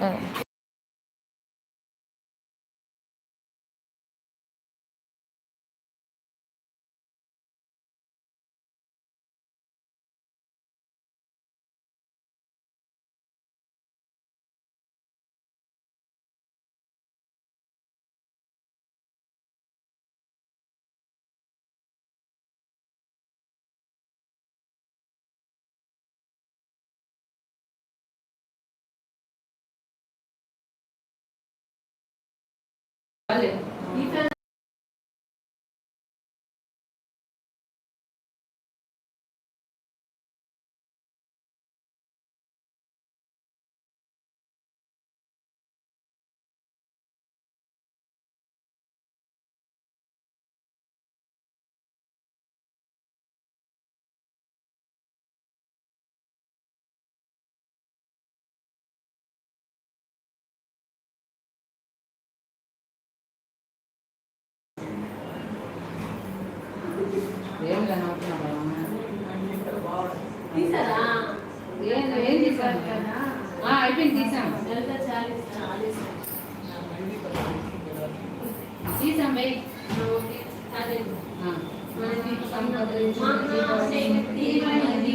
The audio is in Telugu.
嗯。అయిపోయింది తీసాం. అదే. ఆ. మనకి మహాశక్తిమణి